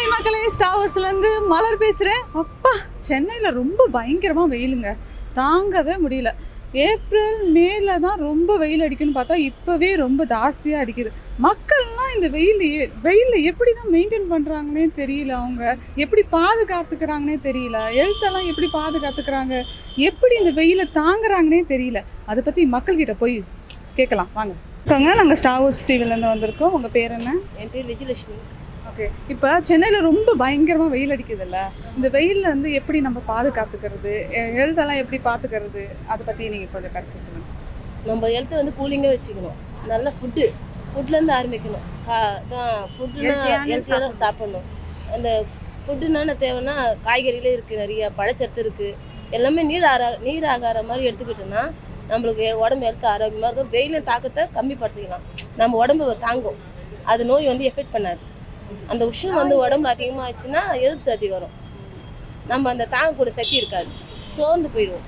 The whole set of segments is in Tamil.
ஹாய் மக்களே ஸ்டாவர்ஸ்லேருந்து மலர் பேசுகிறேன் அப்பா சென்னையில் ரொம்ப பயங்கரமாக வெயிலுங்க. தாங்கவே முடியல. ஏப்ரல் மேல தான் ரொம்ப வெயில் அடிக்குன்னு பார்த்தா இப்போவே ரொம்ப ஜாஸ்தியாக அடிக்குது. மக்கள்லாம் இந்த வெயில் வெயிலில் எப்படி தான் மெயின்டைன் பண்ணுறாங்கன்னே தெரியல அவங்க. எப்படி பாதுகாத்துக்கிறாங்கன்னே தெரியல. எழுத்தெல்லாம் எப்படி பாதுகாத்துக்கிறாங்க? எப்படி இந்த வெயிலை தாங்குறாங்கன்னே தெரியல. அதை பற்றி மக்கள்கிட்ட போய் கேட்கலாம். வாங்க. நாங்கள் ஸ்டார் டிவிலேருந்து வந்திருக்கோம். உங்கள் பேர் என்ன? என் பேர் விஜயலட்சுமி. ஓகே இப்போ சென்னையில் ரொம்ப பயங்கரமாக வெயில் அடிக்குதுல்ல? இந்த வெயிலில் வந்து எப்படி நம்ம பாதுகாத்துக்கிறது? ஹெல்த் எல்லாம் எப்படி பார்த்துக்கிறது அதை பற்றி நீங்கள் கொஞ்சம் கருத்து சொல்லுங்கள் நம்ம ஹெல்த்தை வந்து கூலிங்காக வச்சுக்கணும். நல்ல ஃபுட்டு ஃபுட்லேருந்து ஆரம்பிக்கணும். கா தான் ஃபுட்டுனா ஹெல்த்தியாக தான் சாப்பிடணும். அந்த ஃபுட்டுனா என்ன தேவைன்னா காய்கறிகளே இருக்குது நிறைய பழச்சத்து இருக்குது எல்லாமே நீர் ஆரா நீர் ஆகார மாதிரி எடுத்துக்கிட்டோம்னா நம்மளுக்கு உடம்பு ஹெல்த் ஆரோக்கியமாக இருக்கும். வெயிலின் தாக்கத்தை கம்மிப்படுத்திக்கலாம். நம்ம உடம்பு தாங்கும். அது நோய் வந்து எஃபெக்ட் பண்ணாது. அந்த உஷ்ணம் வந்து உடம்புல அதிகமாக ஆச்சுன்னா எதிர்ப்பு சக்தி வரும். நம்ம அந்த தாங்கக்கூடிய சக்தி இருக்காது. சோர்ந்து போயிடுவோம்.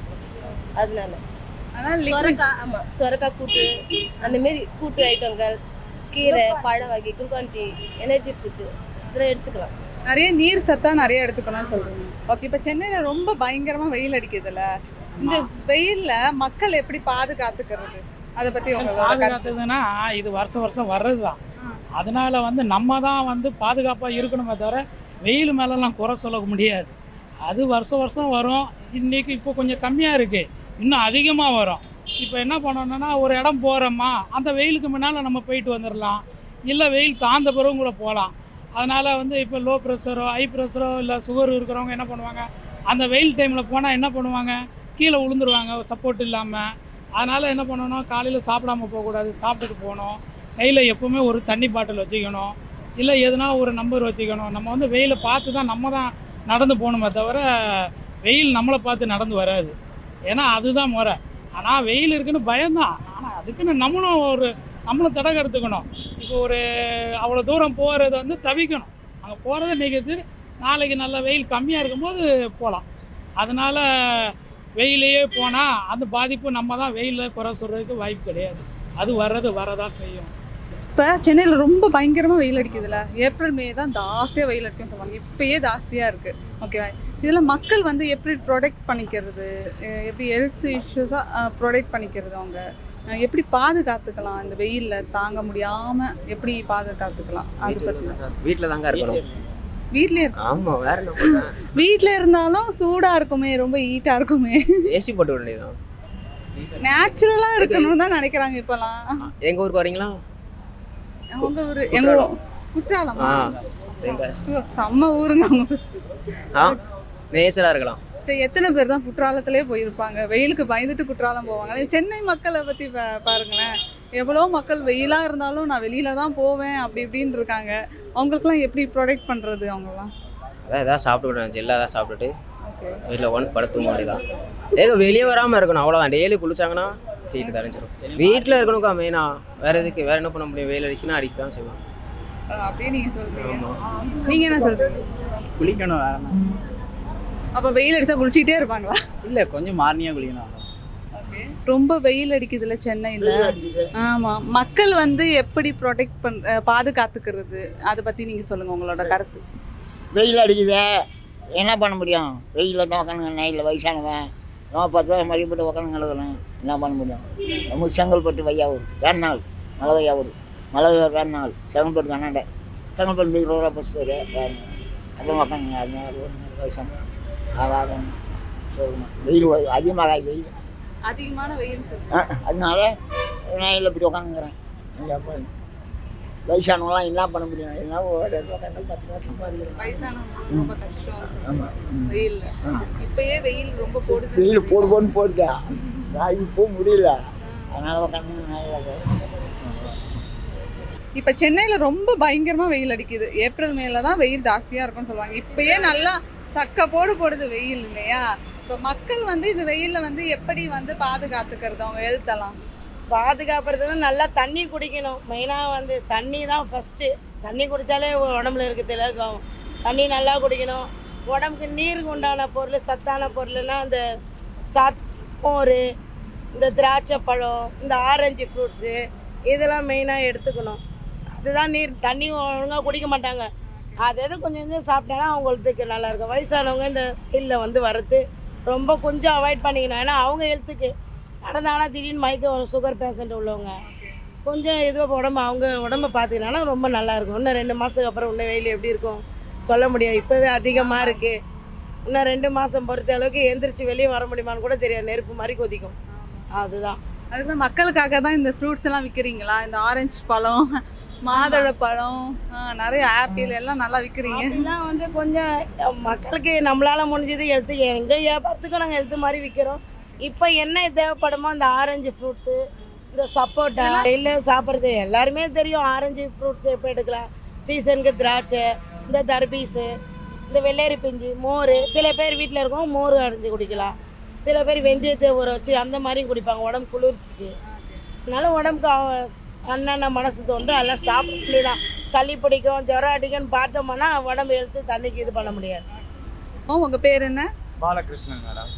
அதனால. ஆனால் சொரக்காய் ஆமாம் சொரக்காய் கூட்டு அந்த மாரி கூட்டு ஐட்டங்கள் கீரை பழம் வகை குளுக்கான் டீ எனர்ஜி ஃபுட்டு இதெல்லாம் எடுத்துக்கலாம். நிறைய நீர் சத்தா நிறைய எடுத்துக்கணும்னு சொல்கிறீங்க ஓகே இப்போ சென்னையில் ரொம்ப பயங்கரமாக வெயில் அடிக்குதுல்ல? இந்த வெயிலில் மக்கள் எப்படி பாதுகாத்துக்கிறது? அதை பற்றி கருத்து. பாதுகாத்ததுன்னா இது வருஷம் வருஷம் வர்றது தான் ஆ. அதனால் வந்து நம்ம தான் வந்து பாதுகாப்பாக இருக்கணுமே தவிர வெயில் மேலெலாம் குறை சொல்ல முடியாது. அது வருஷம் வருஷம் வரும். இன்றைக்கி இப்போ கொஞ்சம் கம்மியாக இருக்குது இன்னும் அதிகமாக வரும். இப்போ என்ன பண்ணணும்னா ஒரு இடம் போகிறோமா அந்த வெயிலுக்கு முன்னால் நம்ம போயிட்டு வந்துடலாம் இல்லை வெயில் தாழ்ந்த பிறகு கூட போகலாம். அதனால் வந்து இப்போ லோ ப்ரெஷரோ ஹை ப்ரெஷரோ இல்லை சுகர் இருக்கிறவங்க என்ன பண்ணுவாங்க அந்த வெயில் டைமில் போனால் என்ன பண்ணுவாங்க கீழே விழுந்துருவாங்க சப்போர்ட் இல்லாமல் அதனால் என்ன பண்ணணும் காலையில் சாப்பிடாம போகக்கூடாது. சாப்பிட்டுட்டு போகணும். கையில் எப்போவுமே ஒரு தண்ணி பாட்டில் வச்சுக்கணும். இல்லை எதுனா ஒரு நம்பர் வச்சுக்கணும். நம்ம வந்து வெயிலை பார்த்து தான் நம்ம தான் நடந்து போகணுமே தவிர வெயில் நம்மளை பார்த்து நடந்து வராது. ஏன்னா அதுதான் முறை. ஆனால் வெயில் இருக்குன்னு பயம்தான். ஆனால் அதுக்குன்னு நம்மளும் ஒரு நம்மளும் தடை எடுத்துக்கணும் இப்போ ஒரு அவ்வளோ தூரம் போகிறது வந்து தவிக்கணும். அங்கே போகிறத நிகழ்ச்சி நாளைக்கு நல்ல வெயில் கம்மியாக இருக்கும்போது போகலாம் அதனால் வெயிலையே போனால் அந்த பாதிப்பு நம்ம தான் வெயிலில் குறை சொல்கிறதுக்கு வாய்ப்பு கிடையாது. அது வர்றது வரதான் செய்யும். இப்போ சென்னையில் ரொம்ப பயங்கரமாக வெயில் அடிக்குதுல்ல ஏப்ரல் மே தான் ஜாஸ்தியாக வெயில் அடிக்கும்னு சொல்லுவாங்க. இப்பயே ஜாஸ்தியாக இருக்குது ஓகேவா இதில் மக்கள் வந்து எப்படி ப்ரொடெக்ட் பண்ணிக்கிறது? எப்படி ஹெல்த் இஷ்யூஸாக ப்ரொடெக்ட் பண்ணிக்கிறது அவங்க? எப்படி பாதுகாத்துக்கலாம்? இந்த வெயிலில் தாங்க முடியாமல் எப்படி பாதுகாத்துக்கலாம்? அது பற்றி வீட்டில் தாங்க இருக்கணும். வீட்லேயே ஆமா வேற வீட்டில் இருந்தாலும் சூடாக இருக்குமே ரொம்ப ஹீட்டாக இருக்குமே. ஏசி போட்டு விட வேண்டியதுதான் நேச்சுரலாக இருக்கணும்னு தான் நினைக்கிறாங்க இப்போலாம் எங்க ஊருக்கு வரீங்களா? அவங்க ஊர் எங்கள் குற்றாலமா. எங்க செம்ம ஊருங்க அவங்க ஆ நேச்சரா இருக்கலாம். எத்தனை பேர் தான் குற்றாலத்திலே போயிருப்பாங்க? வெயிலுக்கு பயந்துட்டு குற்றாலம் போவாங்க சென்னை மக்களை பற்றி பாருங்களேன். எவ்வளோ மக்கள் வெயிலாக இருந்தாலும் நான் வெளியில தான் போவேன் அப்படி இப்படின்னு இருக்காங்க. அவங்களுக்குலாம் எப்படி ப்ரொடெக்ட் பண்ணுறது அவங்கலாம் அதான் ஏதாவது சாப்பிட்டு ஜெல்லா ஏதாவது சாப்பிட்டுட்டு வீட்டில் ஒன் படுத்து வேண்டியதான் ஏங்க வெளியே வராமல் இருக்கணும். அவ்வளோதான் டெய்லி குளிச்சாங்கன்னா ஹீட் தெரிஞ்சிடும் வீட்டில் இருக்கணும்க்கா மெயினா வேற எதுக்கு வேற என்ன பண்ண முடியும்? வெயில் அடிச்சுன்னா அடிக்க தான் செய்வோம் அப்படியே நீங்கள் சொல்கிறீங்க ஆமா. நீங்கள் என்ன சொல்கிறீங்க குளிக்கணும் வேற என்ன? அப்போ வெயில் அடித்தா குளிச்சிக்கிட்டே இருப்பாங்களா? இல்லை கொஞ்சம் மார்னிங்காக குளிக்கணும் ரொம்ப வெயில் அடிக்குதுல்ல சென்னையில். ஆமாம் மக்கள் வந்து எப்படி ப்ரொடெக்ட் பண் பாதுகாத்துக்கிறது? அதை பற்றி நீங்கள் சொல்லுங்கள் உங்களோட கருத்து. வெயில் அடிக்குதே. என்ன பண்ண முடியும்? வெயிலில் தான் உட்காந்துங்க நைட்டில் வயசானவன். நான் பத்து மழை போட்டு உட்காந்து கிடக்கணும் என்ன பண்ண முடியும்? நம்ம செங்கல்பட்டு வையாவூர். வேணாள் மலை வையாவூர் மலை வேணாள் செங்கல்பட்டு கண்ணாண்ட செங்கல்பட்டு இருபது ரூபா பஸ் பேர் வேணும் அதான் உட்காந்துங்க அதனால வயசான அதான் வெயில் அதிகமாக வெயில். அதிகமான வெயில். அதனால நைட்டில் இப்படி உட்காந்துங்கிறேன் இங்கே வயசானவங்களாம் என்ன பண்ண முடியும். என்ன ஒரு பத்து ரூபா கஷ்டம். ஆமாம் வெயில். ரொம்ப போடுது. வெயில் போடு போன்னு போடுதா? நான் இப்போ முடியல. அதனால உட்காந்து இப்ப சென்னையில ரொம்ப பயங்கரமா வெயில் அடிக்குது. ஏப்ரல் மேல தான் வெயில் ஜாஸ்தியா இருக்கும்னு சொல்லுவாங்க. இப்பயே நல்லா சக்க போடு போடுது வெயில் இல்லையா? இப்ப மக்கள் வந்து இந்த வெயில்ல வந்து எப்படி வந்து பாதுகாத்துக்கிறது? அவங்க ஹெல்த் எல்லாம் பாதுகாப்புறதுக்கு நல்லா தண்ணி குடிக்கணும். மெயினாக வந்து தண்ணி தான் ஃபஸ்ட்டு தண்ணி குடித்தாலே உடம்புல இருக்க தெரியாது? தண்ணி நல்லா குடிக்கணும். உடம்புக்கு நீருக்கு உண்டான பொருள் சத்தான பொருள்னா அந்த சாத் மோர் இந்த திராட்சை பழம் இந்த ஆரஞ்சு ஃப்ரூட்ஸு இதெல்லாம் மெயினாக எடுத்துக்கணும். அதுதான் நீர் தண்ணி ஒழுங்காக குடிக்க மாட்டாங்க. அது எது கொஞ்சம் கொஞ்சம் சாப்பிட்டேன்னா அவங்களுக்கு நல்லாயிருக்கும் வயசானவங்க இந்த வெயிலில் வந்து வர்றது ரொம்ப கொஞ்சம் அவாய்ட் பண்ணிக்கணும். ஏன்னா அவங்க ஹெல்த்துக்கு நடந்தாங்கன்னா திடீர்னு மயக்கம் வரும் சுகர் பேஷண்ட் உள்ளவங்க. கொஞ்சம் இதுவாக உடம்பு அவங்க உடம்ப பார்த்துக்கினாங்கன்னா ரொம்ப நல்லா இருக்கும். இன்னும் ரெண்டு மாதத்துக்கு அப்புறம் இன்னும் வெயில் எப்படி இருக்கும்? சொல்ல முடியாது. இப்போவே அதிகமாக இருக்குது இன்னும் ரெண்டு மாதம் பொறுத்த அளவுக்கு எந்திரிச்சு வெளியே வர முடியுமான்னு கூட தெரியாது. நெருப்பு மாதிரி கொதிக்கும். அதுதான். அதுக்கு மக்களுக்காக தான் இந்த ஃப்ரூட்ஸ் எல்லாம் விற்கிறீங்களா இந்த ஆரஞ்சு பழம் மாதுளை பழம் நிறைய ஆப்பிள் எல்லாம் நல்லா விற்கிறீங்க அப்படிலாம் வந்து கொஞ்சம் மக்களுக்கு நம்மளால முடிஞ்சது ஹெல்த்து எங்கள் வியாபாரத்துக்கும் நாங்கள் ஹெல்த்து மாதிரி விற்கிறோம் இப்போ என்ன தேவைப்படுமோ அந்த ஆரஞ்சு ஃப்ரூட்ஸு இந்த சப்போட்டா இல்லை சாப்பிட்றது எல்லாருமே தெரியும். ஆரஞ்சு ஃப்ரூட்ஸ் எப்போ எடுக்கலாம்? சீசனுக்கு திராட்சை இந்த தர்பீஸு இந்த வெள்ளரி பிஞ்சு மோர். சில பேர் வீட்டில் இருக்கோம் மோர் அரைஞ்சி குடிக்கலாம். சில பேர் வெந்தயத்தை ஊற வச்சு அந்த மாதிரியும் குடிப்பாங்க உடம்பு குளிர்ச்சிக்கு. அதனால உடம்புக்கு அண்ணன மனசு தோணுது அதெல்லாம் சாப்பிட வேண்டியதான் சளி பிடிக்கும் ஜுரம் அடிக்கும்னு பார்த்தோம்னா உடம்பு எழுத்து தண்ணிக்கு இது பண்ண முடியாது. உங்க பேர் என்ன? பாலகிருஷ்ணன் மேடம்.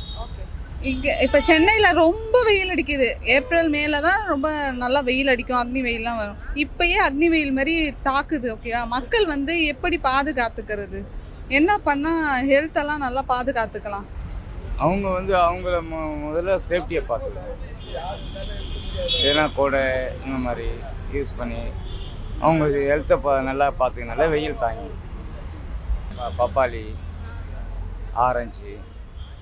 இங்கே இப்போ சென்னையில் ரொம்ப வெயில் அடிக்குது. ஏப்ரல் மேல தான் ரொம்ப நல்லா வெயில் அடிக்கும். அக்னி வெயில்லாம் வரும். இப்பயே அக்னி வெயில் மாதிரி தாக்குது ஓகேவா மக்கள் வந்து எப்படி பாதுகாத்துக்கிறது? என்ன பண்ணால் ஹெல்த்தெல்லாம் நல்லா பாதுகாத்துக்கலாம்? அவங்க வந்து அவங்கள மு முதல்ல சேஃப்டியை பார்த்துக்கணும் ஏன்னா கொடை இந்த மாதிரி யூஸ் பண்ணி அவங்க ஹெல்த்தை பா நல்லா பார்த்துக்கனால வெயில் தாங்கி. பப்பாளி ஆரஞ்சு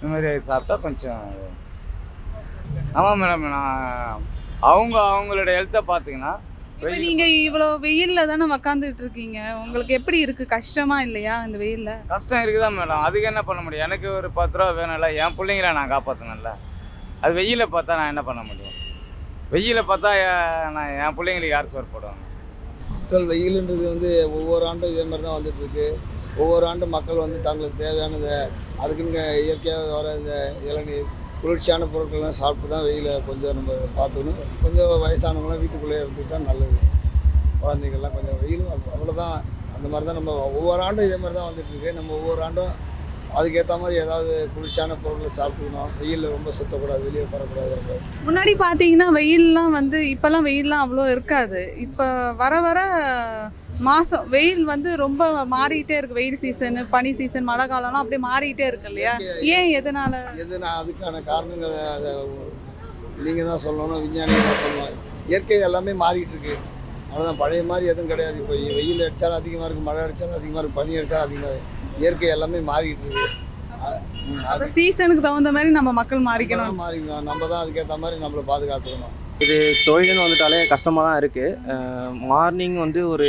இந்த மாதிரி சாப்பிட்டா கொஞ்சம் ஆமாம் மேடம் நான் அவங்க அவங்களோட ஹெல்த்தை பார்த்துக்கினா இப்ப நீங்க இவ்வளவு வெயில்ல தானே உக்காந்துட்டு இருக்கீங்க? உங்களுக்கு எப்படி இருக்கு? கஷ்டமா இல்லையா இந்த வெயில்ல? கஷ்டம் இருக்குதா மேடம் அதுக்கு என்ன பண்ண முடியும்? எனக்கு ஒரு பத்து ரூபா வேணும்ல என் பிள்ளைங்கள நான் காப்பாற்றணும்ல அது வெயிலை பார்த்தா நான் என்ன பண்ண முடியும்? வெயிலை பார்த்தா என் நான் என் பிள்ளைங்களுக்கு யார் சோறு போடுவாங்க? மக்கள் வெயிலுன்றது வந்து ஒவ்வொரு ஆண்டும் இதே மாதிரி தான் வந்துட்டு இருக்கு. ஒவ்வொரு ஆண்டும் மக்கள் வந்து தங்களுக்கு தேவையானதை அதுக்குன்னு இயற்கையாக வர இந்த இளநீர் குளிர்ச்சியான பொருட்கள்லாம் சாப்பிட்டு தான் வெயிலை கொஞ்சம் நம்ம பார்த்துக்கணும். கொஞ்சம் வயசானவங்களாம் வீட்டுக்குள்ளே இருந்துக்கிட்டா நல்லது. குழந்தைங்கள்லாம் கொஞ்சம் வெயிலும் அவ்வளோதான். அந்த மாதிரி தான் நம்ம ஒவ்வொரு ஆண்டும் இதே மாதிரி தான் வந்துட்டு இருக்கு நம்ம ஒவ்வொரு ஆண்டும் அதுக்கேற்ற மாதிரி ஏதாவது குளிர்ச்சியான பொருட்களை சாப்பிட்டுக்கணும். வெயிலில் ரொம்ப சுத்தக்கூடாது வெளியே வரக்கூடாது முன்னாடி பார்த்தீங்கன்னா வெயில்லாம் வந்து இப்போல்லாம் வெயில்லாம் அவ்வளோ இருக்காது. இப்போ வர வர மாசம் வெயில் வந்து ரொம்ப மாறிட்டே இருக்கு. வெயில் சீசன் பனி சீசன் மழை காலம்லாம் அப்படியே மாறிட்டே இருக்கு இல்லையா? ஏன் எதனால? எது நான் அதுக்கான காரணங்களை அதை நீங்கள் தான் சொல்லணும் விஞ்ஞானிகள் தான் சொல்லணும். இயற்கை எல்லாமே மாறிட்டு இருக்கு. அவ்வளோதான் பழைய மாதிரி எதுவும் கிடையாது. இப்போ வெயில் அடித்தாலும் அதிகமாக இருக்குது மழை அடித்தாலும் அதிகமாக இருக்குது பனி அடித்தாலும் அதிகமாக இருக்கு இயற்கை எல்லாமே மாறிட்டு இருக்கு. அது சீசனுக்கு தகுந்த மாதிரி நம்ம மக்கள் மாறிக்கணும். மாறிக்கணும். நம்ம தான் அதுக்கேற்ற மாதிரி நம்மளை பாதுகாத்துக்கணும். தொழில்னு வந்துட்டாலே கஷ்டமாக தான் இருக்குது மார்னிங் வந்து ஒரு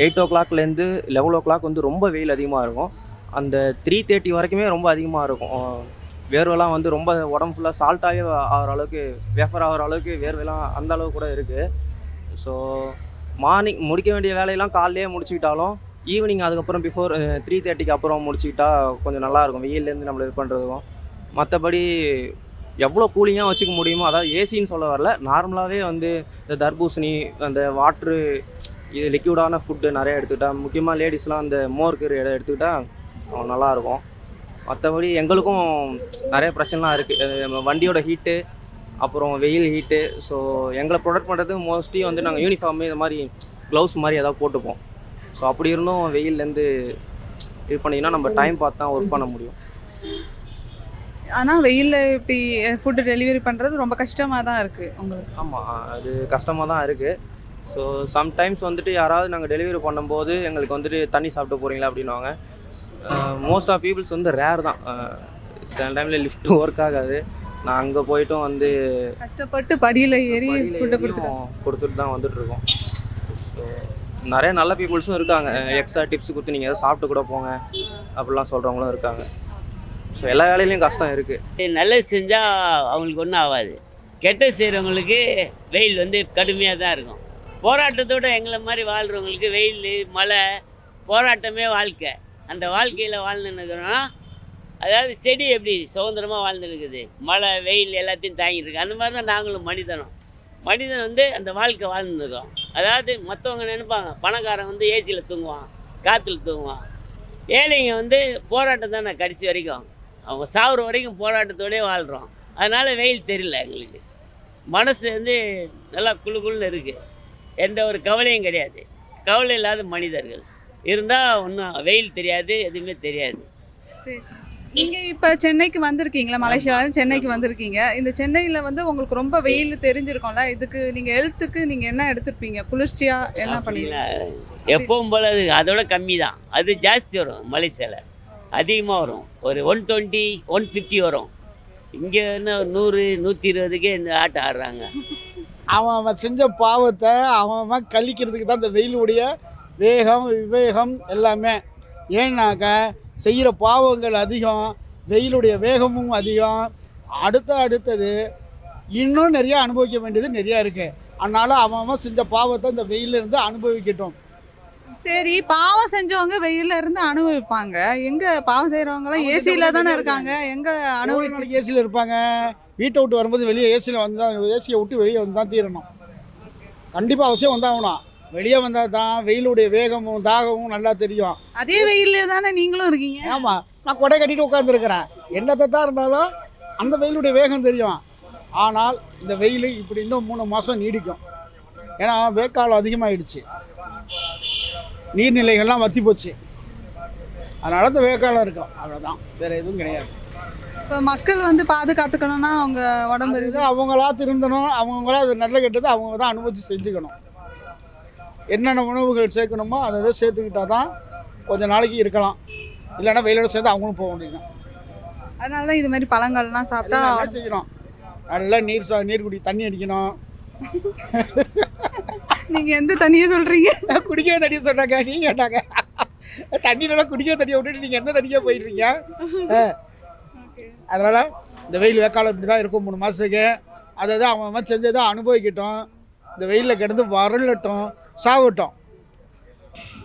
எயிட் ஓ கிளாக்லேருந்து லெவன் ஓ கிளாக் வந்து ரொம்ப வெயில் அதிகமாக இருக்கும். அந்த த்ரீ தேர்ட்டி வரைக்குமே ரொம்ப அதிகமாக இருக்கும். வேர்வைலாம் வந்து ரொம்ப உடம்பு ஃபுல்லாக சால்ட்டாகவே ஆகிற அளவுக்கு வேஃபர் ஆகிற அளவுக்கு வேர்வைலாம் அந்த அளவுக்கு கூட இருக்குது ஸோ மார்னிங் முடிக்க வேண்டிய வேலையெல்லாம் காலையிலே முடிச்சுக்கிட்டாலும் ஈவினிங் அதுக்கப்புறம் பிஃபோர் த்ரீ தேர்ட்டிக்கு அப்புறம் முடிச்சுக்கிட்டா கொஞ்சம் நல்லாயிருக்கும் வெயிலேருந்து நம்மளை இது பண்ணுறதுக்கும் மற்றபடி எவ்வளோ கூலிங்காக வச்சுக்க முடியுமோ அதாவது ஏசின்னு சொல்ல வரல. நார்மலாகவே வந்து இந்த தர்பூசணி அந்த வாட்ரு இது லிக்யூடான ஃபுட்டு நிறைய எடுத்துக்கிட்டா முக்கியமாக லேடிஸ்லாம் அந்த மோர்க்கு எடுத்துக்கிட்டா அஹ் நல்லாயிருக்கும் மற்றபடி எங்களுக்கும் நிறைய பிரச்சனைலாம் இருக்குது வண்டியோட ஹீட்டு அப்புறம் வெயில் ஹீட்டு ஸோ எங்களை ப்ரொடக்ட் பண்ணுறது மோஸ்ட்லி வந்து நாங்கள் யூனிஃபார்மு இது மாதிரி க்ளவுஸ் மாதிரி ஏதாவது போட்டுப்போம். ஸோ அப்படி இருந்தும் வெயில்லேருந்து இது பண்ணிங்கன்னா நம்ம டைம் பார்த்து தான் ஒர்க் பண்ண முடியும். ஆனா வெயில்ல இப்படி ஃபுட்டு டெலிவரி பண்றது ரொம்ப கஷ்டமா தான் இருக்கு உங்களுக்கு. ஆமாம் அது கஷ்டமாக தான் இருக்குது ஸோ சம்டைம்ஸ் வந்துட்டு யாராவது நாங்கள் டெலிவரி பண்ணும்போது எங்களுக்கு வந்துட்டு தண்ணி சாப்பிட்டு போகிறீங்களா அப்படின்னுவாங்க. மோஸ்ட் ஆஃப் பீப்புள்ஸ் வந்து ரேர் தான். சில டைமில் லிஃப்ட் ஒர்க் ஆகாது. நான் அங்கே போயிட்டும் வந்து கஷ்டப்பட்டு படியில ஏறி ஃபுட்டு ஏறியும் கொடுத்துட்டு. தான் வந்துட்டுருக்கோம் ஸோ நிறைய நல்ல பீப்புள்ஸும் இருக்காங்க. எக்ஸ்ட்ரா டிப்ஸ் கொடுத்து நீங்கள் எதாவது சாப்பிட்டு கூட போங்க. அப்படிலாம் சொல்கிறவங்களும் இருக்காங்க. ஸோ எல்லா வேலையிலையும் கஷ்டம் இருக்குது நல்லது செஞ்சால் அவங்களுக்கு ஒன்றும் ஆகாது. கெட்டது செய்கிறவங்களுக்கு வெயில் வந்து கடுமையாக தான் இருக்கும். போராட்டத்தோட எங்களை மாதிரி வாழ்கிறவங்களுக்கு வெயில் மழை போராட்டமே வாழ்க்கை. அந்த வாழ்க்கையில் வாழ்ந்துன்னுக்கிறோன்னா அதாவது செடி எப்படி சுதந்திரமாக வாழ்ந்துருக்குது மழை வெயில் எல்லாத்தையும் தாங்கிட்டு இருக்கு. அந்த மாதிரி தான் நாங்களும் மனிதனும். மனிதன் வந்து அந்த வாழ்க்கை வாழ்ந்துருக்கோம் அதாவது மற்றவங்க நினைப்பாங்க பணக்காரன் வந்து ஏசியில் தூங்குவான் காற்றுல தூங்குவான். ஏழைங்க வந்து போராட்டம் தானே கடைசி வரைக்கும். அவங்க சாகுற வரைக்கும் போராட்டத்தோடய வாழ்கிறோம் அதனால் வெயில் தெரியல எங்களுக்கு. மனசு வந்து நல்லா குளு குளுன்னு இருக்குது எந்த ஒரு கவலையும் கிடையாது. கவலை இல்லாத மனிதர்கள். இருந்தால் ஒன்றும் வெயில் தெரியாது எதுவுமே தெரியாது. சரி. நீங்க இப்ப சென்னைக்கு வந்திருக்கீங்களா? மலேசியால இருந்து சென்னைக்கு வந்திருக்கீங்க. இந்த சென்னையில வந்து உங்களுக்கு ரொம்ப வெயில் தெரிஞ்சிருக்கும்ல? இதுக்கு நீங்க ஹெல்த்துக்கு நீங்க என்ன எடுத்திருப்பீங்க? குளிர்ச்சியா என்ன அப்படின்னா எப்பவும் போல் அது அதோட கம்மி தான் அது ஜாஸ்தி வரும் மலேசியாவில் அதிகமாக வரும். ஒரு ஒன் டுவெண்ட்டி ஒன் ஃபிஃப்டி வரும். இங்கே என்ன நூறு நூற்றி இருபதுக்கே இந்த ஆட்டம் ஆடுறாங்க. அவன் அவன் செஞ்ச பாவத்தை அவன் அவன் கழிக்கிறதுக்கு தான் இந்த வெயிலுடைய வேகம் விவேகம் எல்லாமே. ஏன்னாக்க செய்கிற பாவங்கள் அதிகம் வெயிலுடைய வேகமும் அதிகம். அடுத்த அடுத்தது இன்னும் நிறைய அனுபவிக்க வேண்டியது நிறையா இருக்குது அதனால் அவன் அவன் செஞ்ச பாவத்தை இந்த வெயில்ல இருந்து அனுபவிக்கட்டும். சரி பாவம் செஞ்சவங்க வெயில்ல இருந்து அனுபவிப்பாங்க. எங்க பாவம் செய்யறவங்க எல்லாம் ஏசில தானே இருக்காங்க? எங்க அனுபவிச்சு ஏசியில் இருப்பாங்க? வீட்டை விட்டு வரும்போது வெளியே ஏசியில் வந்து தான் ஏசியை விட்டு வெளியே வந்து தான் தீரணும். கண்டிப்பாக அவசியம் வந்தாகணும் வெளியே வந்தால் தான் வெயிலுடைய வேகமும் தாகமும் நல்லா தெரியும். அதே வெயில்ல தானே நீங்களும் இருக்கீங்க? ஆமாம் நான் கொடை கட்டிட்டு உட்காந்துருக்கிறேன் என்னத்தை தான் இருந்தாலும் அந்த வெயிலுடைய வேகம் தெரியும். ஆனால் இந்த வெயில் இப்படி இன்னும் மூணு மாதம் நீடிக்கும். ஏன்னா வேக்காலம் அதிகமாகிடுச்சு நீர்நிலைகள்லாம் வற்றி போச்சு. அதனால இந்த வேக்காலம் இருக்கும். அவ்வளோதான் வேறு எதுவும் கிடையாது. இப்ப மக்கள் வந்து பாதுகாத்துக்கணும்னா அவங்க உடம்பு இது அவங்களா திருந்தணும் அவங்கவுங்களா அது நல்ல கெட்டது அவங்க தான் அனுபவிச்சு செஞ்சுக்கணும். என்னென்ன உணவுகள் சேர்க்கணுமோ அதை இதை சேர்த்துக்கிட்டா தான் கொஞ்ச நாளைக்கு இருக்கலாம். இல்லைன்னா வெயிலோட சேர்ந்து அவங்களும் போக வேண்டியது அதனால தான் இது மாதிரி பழங்கள்லாம் சாப்பிட்டா செய்யணும். நல்லா நீர் சா நீர் குடி தண்ணி அடிக்கணும். நீங்க எந்த தண்ணியை சொல்றீங்க? குடிக்கிற தண்ணியை சொன்னாங்க நீ கேட்டாங்க தண்ணி நல்லா குடிக்கிற தண்ணியை விட்டுட்டு நீங்கள் எந்த தண்ணிக்கே போயிடுறீங்க அதனால் இந்த வெயில் வேக்காலம் இப்படி தான் இருக்கும் மூணு மாதத்துக்கு அதை தான் அவன் அவன் செஞ்சதை அனுபவிக்கட்டும். இந்த வெயிலில் கிடந்து வரலட்டும் சாவட்டும்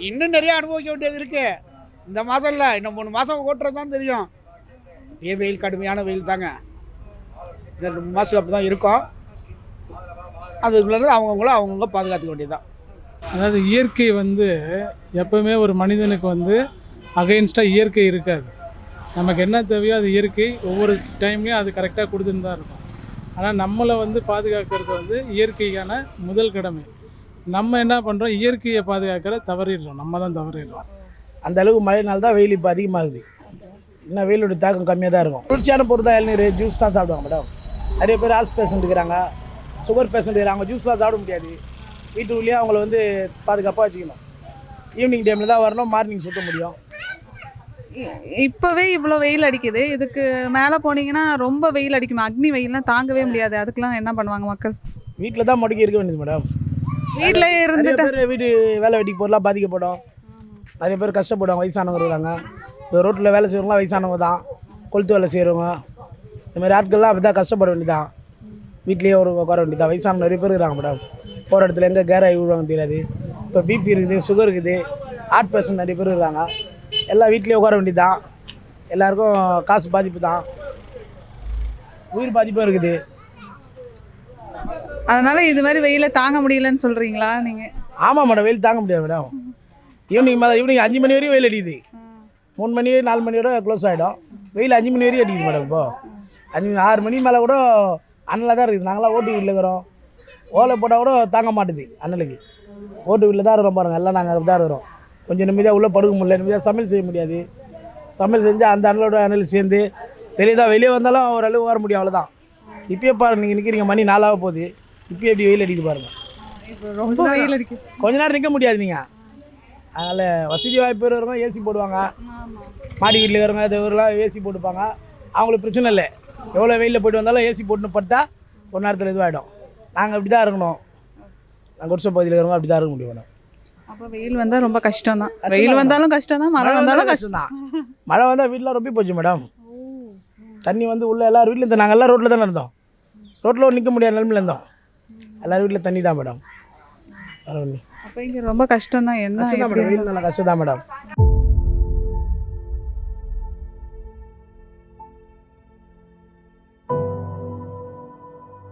இன்னும் நிறைய அனுபவிக்க வேண்டியது இருக்கு. இந்த மாதம் இல்லை இன்னும் மூணு மாதம் ஓட்டுறது தான் தெரியும். ஏ வெயில் கடுமையான வெயில் தாங்க. ரெண்டு மூணு மாதம் அப்படி தான் இருக்கும் அதுக்குள்ளே அவங்கவுங்கள அவங்கவுங்க பாதுகாத்துக்க வேண்டியதுதான். அதாவது இயற்கை வந்து எப்பவுமே ஒரு மனிதனுக்கு வந்து அகைன்ஸ்டாக இயற்கை இருக்காது. நமக்கு என்ன தேவையோ அது இயற்கை ஒவ்வொரு டைம்லேயும் அது கரெக்டாக கொடுத்துன்னு தான் இருக்கும். ஆனால் நம்மளை வந்து பாதுகாக்கிறது வந்து இயற்கைக்கான முதல் கடமை. நம்ம என்ன பண்ணுறோம் இயற்கையை பாதுகாக்கிற தவறிடுறோம். நம்ம தான் தவறிடுறோம். அந்த அளவுக்கு மழைனால தான் வெயில் இப்போ அதிகமாகுது. இன்னும் வெயிலுடைய தாக்கம் கம்மியாக தான் இருக்கும். குளிர்ச்சியான பொருள் தான் இளநீர் ஜூஸ் தான் சாப்பிடுவாங்க மேடம் நிறைய பேர் ஹார்ட் பேஷண்ட் இருக்கிறாங்க சுகர் பேஷண்ட் இருக்கிறாங்க ஜூஸ்லாம் சாப்பிட முடியாது. வீட்டுக்குள்ளேயே அவங்கள வந்து பாதுகாப்பாக வச்சுக்கணும். ஈவினிங் டைமில் தான் வரணும் மார்னிங் சுற்ற முடியும். இப்பவே இவ்வளோ வெயில் அடிக்குது. இதுக்கு மேலே போனீங்கன்னா ரொம்ப வெயில் அடிக்குமா? அக்னி வெயில்லாம் தாங்கவே முடியாது. அதுக்கெல்லாம் என்ன பண்ணுவாங்க மக்கள்? வீட்டில் தான் முடக்கி இருக்க வேண்டியது மேடம் வீட்டில் பேர் வீட்டு வேலை வெட்டிக்கு போகிறலாம் பாதிக்கப்படும். நிறைய பேர் கஷ்டப்படுவாங்க வயசானவங்க இருக்கிறாங்க இப்போ ரோட்டில் வேலை செய்கிறவங்களாம் வயசானவங்க தான். கொளுத்து வேலை செய்கிறவங்க இந்த மாதிரி ஆட்கள்லாம் அப்படி தான் கஷ்டப்பட வேண்டியதான் வீட்லேயே ஒரு உட்கார வேண்டியதான் வயசான நிறைய பேர் இருக்கிறாங்க மேடம் போகிற இடத்துல எங்கே கேர் ஆகி விடுவாங்க தெரியாது. இப்போ பிபி இருக்குது சுகர் இருக்குது ஹார்ட் பேஷண்ட் நிறைய பேர் இருக்காங்க. எல்லாம் வீட்லேயே உட்கார வேண்டியதான் எல்லாருக்கும் காசு பாதிப்பு தான் உயிர் பாதிப்பும் இருக்குது. அதனால இது மாதிரி வெயில தாங்க முடியலன்னு சொல்றீங்களா நீங்க? ஆமாம் மேடம் வெயில் தாங்க முடியாது மேடம். ஈவினிங் மேலே ஈவினிங் அஞ்சு மணி வரையும் வெயில் அடிக்குது. மூணு மணி நாலு மணி வரை க்ளோஸ் ஆகிடும் வெயில் அஞ்சு மணி வரையும் அடிக்குது மேடம் இப்போ. அஞ்சு ஆறு மணி மேலே கூட அனலாக தான் இருக்குது. நாங்களாம் ஓட்டு வீட்டில் இருக்கிறோம். ஓலை போட்டால் கூட தாங்க மாட்டுது அனலுக்கு. ஓட்டு வீட்டில் தான் இருக்கிறோம் பாருங்கள் எல்லாம் நாங்கள் தான் இருக்கிறோம். கொஞ்சம் நிம்மதியாக உள்ளே படுக்க முடியல நிம்மதியாக சமையல் செய்ய முடியாது. சமையல் செஞ்சு அந்த அனலோட அனல் சேர்ந்து வெளியே தான் வெளியே வந்தாலும் ஓரளவு வர முடியும் அவ்வளோதான் இப்பயே பாருங்க நீங்கள் நிற்கிறீங்க மணி நாலாக போகுது. இப்பயே எப்படி வெயில் அடிக்குது பாருங்கள் ரொம்ப வெயில் அடிக்குது. கொஞ்ச நேரம் நிற்க முடியாது நீங்கள் அதனால் வசதி வாய்ப்பு இருக்கிறவங்க ஏசி போடுவாங்க. மாடி வீட்டில் இருக்கிறவங்க அது ஊரெலாம் ஏசி போட்டுப்பாங்க. அவங்களுக்கு பிரச்சனை இல்லை. எவ்வளோ வெயிலில் போயிட்டு வந்தாலும் ஏசி போட்டுன்னு படுத்தா ஒரு நேரத்தில் இதுவாகிடும் நாங்கள் அப்படி தான் இருக்கணும். நாங்கள் குடிசை பகுதியில் இருக்கிறவங்க அப்படி தான் இருக்க முடியும். அப்போ வெயில் வந்தா ரொம்ப கஷ்டம் தான் வெயில். வந்தாலும் கஷ்டம் தான் மழை வந்தாலும் கஷ்டம். தான் மழை வந்தால் வீட்டில் ரொம்ப போச்சு மேடம். தண்ணி வந்து உள்ள எல்லாரும் வீட்டில் இருந்தோம் நாங்கள் எல்லாம் ரோட்டில் தானே இருந்தோம். ரோட்டில் நிற்க முடியாத நிலமையில இருந்தோம். எல்லாரும் வீட்டில் தண்ணி தான் மேடம். அப்போ இங்க ரொம்ப கஷ்டம் தான் என்ன நல்லா கஷ்டம் தான் மேடம்.